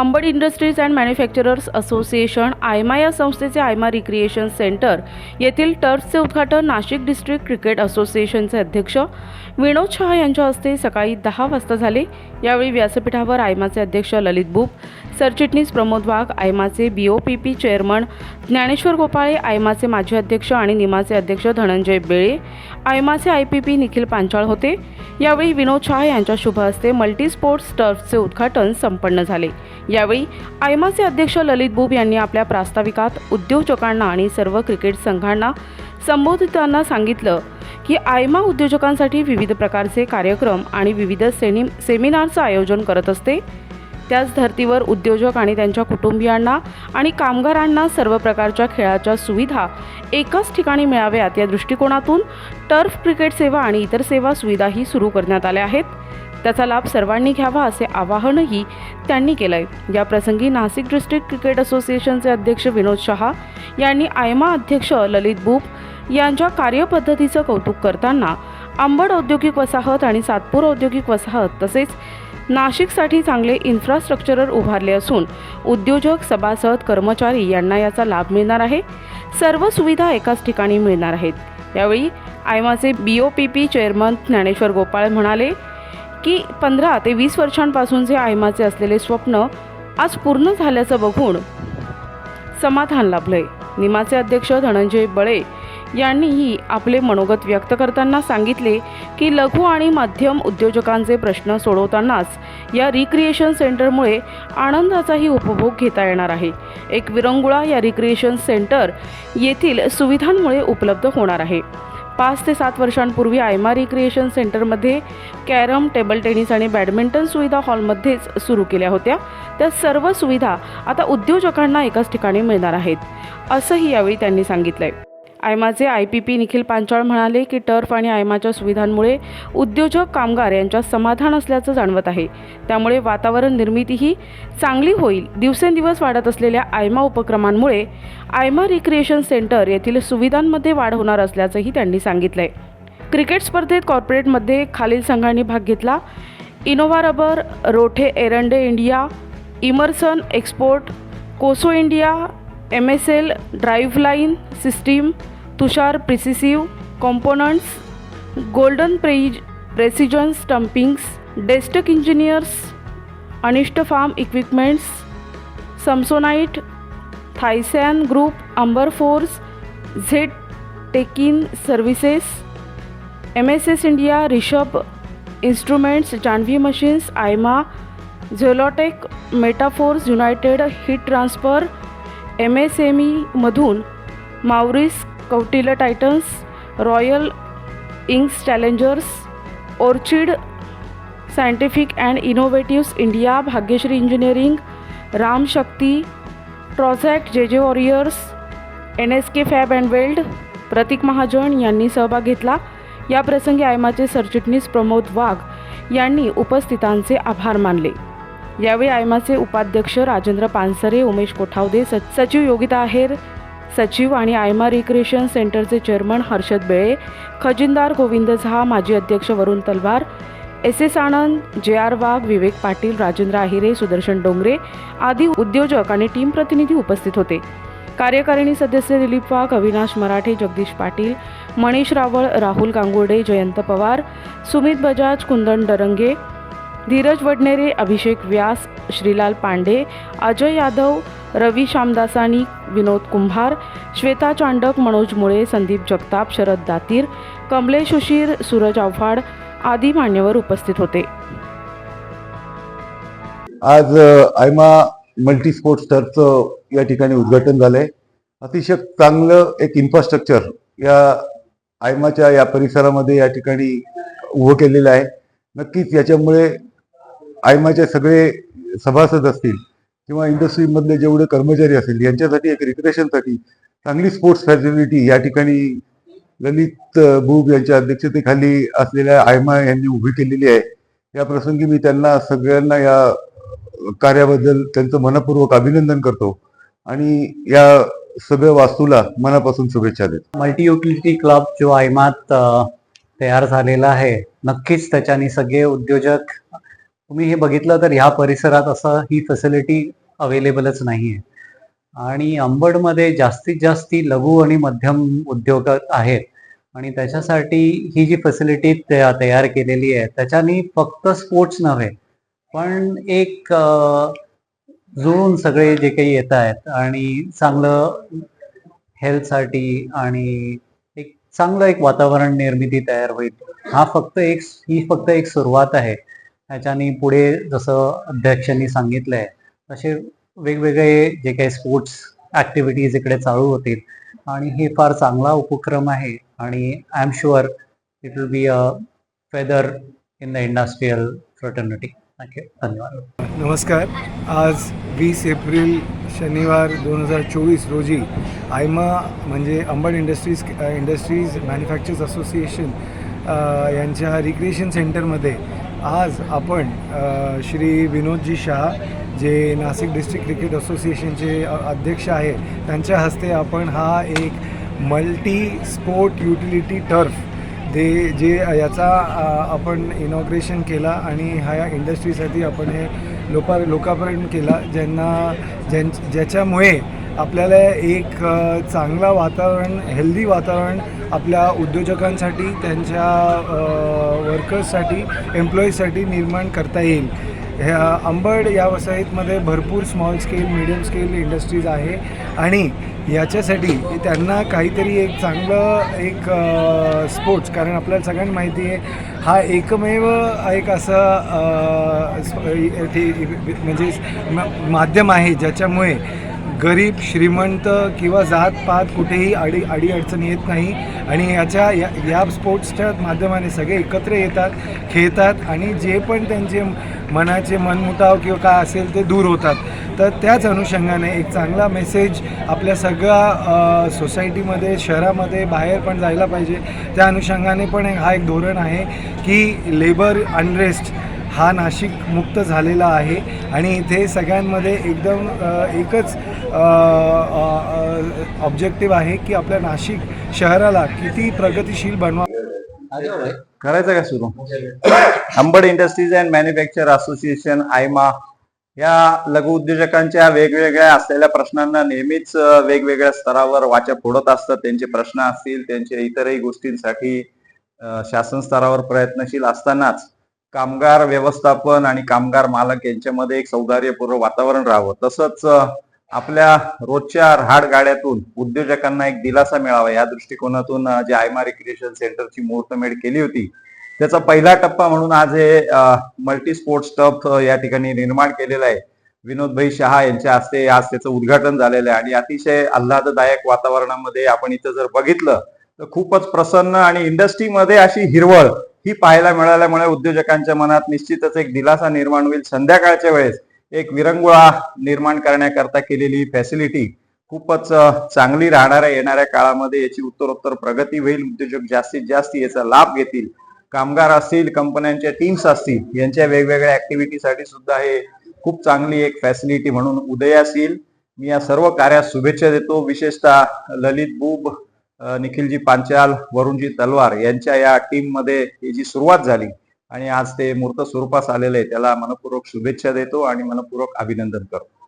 Ambad industries and manufacturers association AIMA या संस्थेचे Aima recreation centre येथील टर्फचे उद्घाटन नाशिक डिस्ट्रिक्ट क्रिकेट असोसिएशनचे अध्यक्ष विनोद शहा यांच्या हस्ते सकाळी दहा वाजता झाले. यावेळी व्यासपीठावर आयमाचे अध्यक्ष ललित बुप सरचिटणीस Pramod Wagh आयमाचे B O P P chairman Dnyaneshwar Gopale आयमाचे माजी अध्यक्ष आणि निमाचे अध्यक्ष Dhananjay Bele आयमाचे I P P Nikhil Panchal होते. यावेळी विनोद शहा यांच्या शुभ हस्ते मल्टी स्पोर्ट्स टर्फचे उद्घाटन संपन्न झाले. यावेळी आयमाचे अध्यक्ष ललित बुब यांनी आपल्या प्रास्ताविकात उद्योजकांना आणि सर्व क्रिकेट संघांना संबोधितांना सांगितलं की आयमा उद्योजकांसाठी विविध प्रकारचे कार्यक्रम आणि विविध सेनि सेमिनारचं आयोजन करत असते. त्याच धर्तीवर उद्योजक आणि त्यांच्या कुटुंबियांना आणि कामगारांना सर्व प्रकारच्या खेळाच्या सुविधा एकाच ठिकाणी मिळाव्यात या दृष्टिकोनातून टर्फ क्रिकेट सेवा आणि इतर सेवा सुविधाही सुरू करण्यात आल्या आहेत. त्याचा लाभ सर्वांनी घ्यावा असे आवाहनही त्यांनी केलं आहे याप्रसंगी नाशिक डिस्ट्रिक्ट क्रिकेट असोसिएशनचे अध्यक्ष विनोद शहा यांनी आयमा अध्यक्ष ललित बुप यांच्या कार्यपद्धतीचं कौतुक करताना आंबड औद्योगिक वसाहत आणि सातपूर औद्योगिक वसाहत तसेच नाशिकसाठी चांगले इन्फ्रास्ट्रक्चरर उभारले असून उद्योजक सभासद कर्मचारी यांना याचा लाभ मिळणार आहे. सर्व सुविधा एकाच ठिकाणी मिळणार आहेत. यावेळी आयमाचे B O P P chairman Dnyaneshwar Gopal म्हणाले की पंधरा ते वीस वर्षांपासूनचे आयमाचे असलेले स्वप्न आज पूर्ण झाल्याचं बघून समाधान लाभलंय. निमाचे अध्यक्ष धनंजय बळे यांनीही आपले मनोगत व्यक्त करताना सांगितले की लघु आणि मध्यम उद्योजकांचे प्रश्न सोडवतानाच या रिक्रिएशन सेंटरमुळे आनंदाचाही उपभोग घेता येणार आहे. एक विरंगुळा या रिक्रिएशन सेंटर येथील सुविधांमुळे उपलब्ध होणार आहे. पाच ते सात वर्षांपूर्वी आयमा रिक्रिएशन सेंटरमध्ये कॅरम टेबल टेनिस आणि बॅडमिंटन सुविधा हॉलमध्येच सुरू केल्या होत्या. त्या सर्व सुविधा आता उद्योजकांना एकाच ठिकाणी मिळणार आहेत असंही यावेळी त्यांनी सांगितलं आहे आयमाचे I P P Nikhil Panchal म्हणाले की टर्फ आणि आयमाच्या सुविधांमुळे उद्योजक कामगार यांच्यात समाधान असल्याचं जाणवत आहे. त्यामुळे वातावरण निर्मितीही चांगली होईल. दिवसेंदिवस वाढत असलेल्या आयमा उपक्रमांमुळे आयमा रिक्रिएशन सेंटर येथील सुविधांमध्ये वाढ होणार असल्याचंही त्यांनी सांगितलंय. क्रिकेट स्पर्धेत कॉर्पोरेटमध्ये खालील संघांनी भाग घेतला. Innova rubber Rothe Erande India Emerson export Koso India M S L driveline system Tushar precisive components golden Praj precision stampings Destec engineers Anisht farm equipments Samsonite Thyssen group Amber force Z Tekin services M S S India Rishabh instruments Janhavi machines AIMA Zelotech Metaforce united heat transfer M S M ईमधून मावरीस Kautilya titans royal इंग्स challengers orchid scientific and innovatives India Bhagyashree engineering Ramshakti ट्रॉझॅक्ट J J warriors N S K fab and weld Pratik Mahajan यांनी सहभाग घेतला. या प्रसंगी आयमाचे सरचिटणीस प्रमोद वाघ यांनी उपस्थितांचे आभार मानले. यावेळी आयमाचे उपाध्यक्ष राजेंद्र पानसरे उमेश कोठावदे स सचिव योगिता आहेर सचिव आणि आयमा रिक्रिएशन सेंटरचे चेअरमन हर्षद बेळे खजिनदार गोविंद झा माजी अध्यक्ष Varun Talwar S S Anand J R Wagh Vivek Patil Rajendra Ahire Sudarshan Dongre आदी उद्योजक आणि टीम प्रतिनिधी उपस्थित होते. कार्यकारिणी सदस्य दिलीप वाघ अविनाश मराठे जगदीश पाटील मनीष रावळ राहुल गांगुर्डे जयंत पवार सुमित बजाज कुंदन डरंगे धीरज वडनेरे अभिषेक व्यास श्रीलाल पांडे अजय यादव रवी श्यामदासानी विनोद कुंभार श्वेता चांडक मनोज मुळे संदीप जगताप शरद दातीर कमलेश उशीर सूरज आव्हाड आदी मान्यवर उपस्थित होते. आज आयमा मल्टी स्पोर्ट्स टर्फचं या ठिकाणी उद्घाटन झालंय. अतिशय चांगलं एक इन्फ्रास्ट्रक्चर या आयमाच्या या परिसरामध्ये या ठिकाणी उभं केलेलं आहे. नक्कीच याच्यामुळे आयमाचे सगळे सभासद असतील किंवा इंडस्ट्रीमधले जेवढे कर्मचारी असतील यांच्यासाठी एक रिक्रेशनसाठी चांगली स्पोर्ट्स फॅसिलिटी या ठिकाणी ललित अ, बुब यांच्या अध्यक्षतेखाली असलेल्या आयमा यांनी उभी केलेली आहे. या प्रसंगी मी त्यांना सगळ्यांना या कार्याबद्दल त्यांचं मनपूर्वक अभिनंदन करतो आणि या सगळ्या वास्तूला मनापासून शुभेच्छा देतो. मल्टी युटिलिटी क्लब जो आयमात तयार झालेला आहे नक्कीच त्याच्याने सगळे उद्योजक तुम्ही हे बघितलं तर ह्या परिसरात असं ही फॅसिलिटी अवेलेबलच नाही आहे आणि अंबडमध्ये जास्तीत जास्ती लघु आणि मध्यम उद्योग आहेत. आणि त्याच्यासाठी ही जी फॅसिलिटी तयार केलेली आहे त्याच्यानी फक्त स्पोर्ट्स नव्हे पण एक जुळून सगळे जे काही येत आहेत आणि चांगलं हेल्थसाठी आणि एक चांगलं एक वातावरण निर्मिती तयार होईल. हा फक्त एक ही फक्त एक सुरुवात आहे. ह्याच्यानी पुढे जसं अध्यक्षांनी सांगितलंय तसे वेगवेगळे जे काही स्पोर्ट्स ऍक्टिव्हिटीज इकडे चालू होतील. आणि हे फार चांगला उपक्रम आहे आणि I M sure it will be a feather in the industrial fraternity thank you धन्यवाद. नमस्कार. आज वीस एप्रिल शनिवार दोन हजार चोवीस रोजी आयमा म्हणजे Ambad industries industries manufacturers association यांच्या रिक्रिएशन सेंटरमध्ये आज आपण श्री विनोदजी शहा जे नाशिक डिस्ट्रिक्ट क्रिकेट असोसिएशनचे अध्यक्ष आहे त्यांच्या हस्ते आपण हा एक मल्टी स्पोर्ट युटिलिटी टर्फ ते जे याचा आपण इनॉग्रेशन केला आणि ह्या इंडस्ट्रीसाठी आपण हे लोका लोकार्पण केला ज्यांना ज्यां ज्याच्यामुळे आपल्याला एक चांगला वातावरण हेल्दी वातावरण आपल्या उद्योजकांसाठी त्यांच्या वर्कर्ससाठी एम्प्लॉईजसाठी निर्माण करता येईल. ह्या अंबड या वसाहतीमध्ये भरपूर small scale medium scale industries आहे. आणि याच्यासाठी त्यांना काहीतरी एक चांगलं एक स्पोर्ट्स कारण आपल्याला सगळ्यांना माहिती आहे हा एकमेव एक असं म्हणजे म- माध्यम आहे ज्याच्यामुळे गरीब श्रीमंत किंवा जात पात कुठेही अडी अडीअडचण येत नाही. आणि याच्या या या स्पोर्ट्सच्या माध्यमाने सगळे एकत्र येतात खेळतात आणि जे पण त्यांचे मनाचे मनमुटाव किंवा काय असेल ते दूर होतात. तर त्याच अनुषंगाने एक चांगला मेसेज आपल्या सगळ्या सोसायटीमध्ये शहरामध्ये बाहेर पण जायला पाहिजे. त्या अनुषंगाने पण हा एक धोरण आहे की लेबर अनरेस्ट हा नाशिक मुक्त झालेला आहे. आणि इथे सगळ्यांमध्ये एकदम एकच ऑब्जेक्टिव्ह आहे की आपल्या नाशिक शहराला किती प्रगतीशील बनवा करायचं का सुरू? Ambad industries and manufacture association AIMA या लघु उद्योजकांच्या वेगवेगळ्या असलेल्या प्रश्नांना नेहमीच वेगवेगळ्या स्तरावर वाचा फोडत असतात. त्यांचे प्रश्न असतील त्यांचे इतरही गोष्टींसाठी शासन स्तरावर प्रयत्नशील असतानाच कामगार व्यवस्थापन आणि कामगार मालक यांच्यामध्ये एक सौहार्दपूर्व वातावरण राहावं. तसंच आपल्या रोजच्या राहाड गाड्यातून उद्योजकांना एक दिलासा मिळावा. या दृष्टिकोनातून जे आयमा रिक्रिएशन सेंटरची मुहूर्तमेढ केली होती त्याचा पहिला टप्पा म्हणून आज हे मल्टी स्पोर्ट्स टफ या ठिकाणी निर्माण केलेला आहे. विनोदभाई शहा यांच्या हस्ते आज त्याचं उद्घाटन झालेलं आहे आणि अतिशय आल्हाददायक वातावरणामध्ये आपण इथं जर बघितलं तर खूपच प्रसन्न आणि इंडस्ट्रीमध्ये अशी हिरवळ ही पाहायला मिळाल्यामुळे उद्योजकांच्या मनात निश्चितच एक दिलासा निर्माण होईल. संध्याकाळच्या वेळेस एक विरंगुळा निर्माण करण्याकरता केलेली फॅसिलिटी खूपच चांगली राहणाऱ्या येणाऱ्या काळामध्ये. याची उत्तरोत्तर प्रगती होईल. उद्योजक जास्तीत जास्त याचा लाभ घेतील. कामगार असतील कंपन्यांच्या टीम्स असतील यांच्या वेगवेगळ्या ऍक्टिव्हिटीसाठी सुद्धा हे खूप चांगली एक फॅसिलिटी म्हणून उदयास येईल मी या सर्व कार्यास शुभेच्छा देतो. विशेषतः ललित बुब निखिलजी पांचाल वरुणजी तलवार यांच्या या टीममध्ये ही जी सुरुवात झाली आणि आज ते मूर्त स्वरूपास आलेले आहे त्याला मनपूर्वक शुभेच्छा देतो आणि मनपूर्वक अभिनंदन करतो.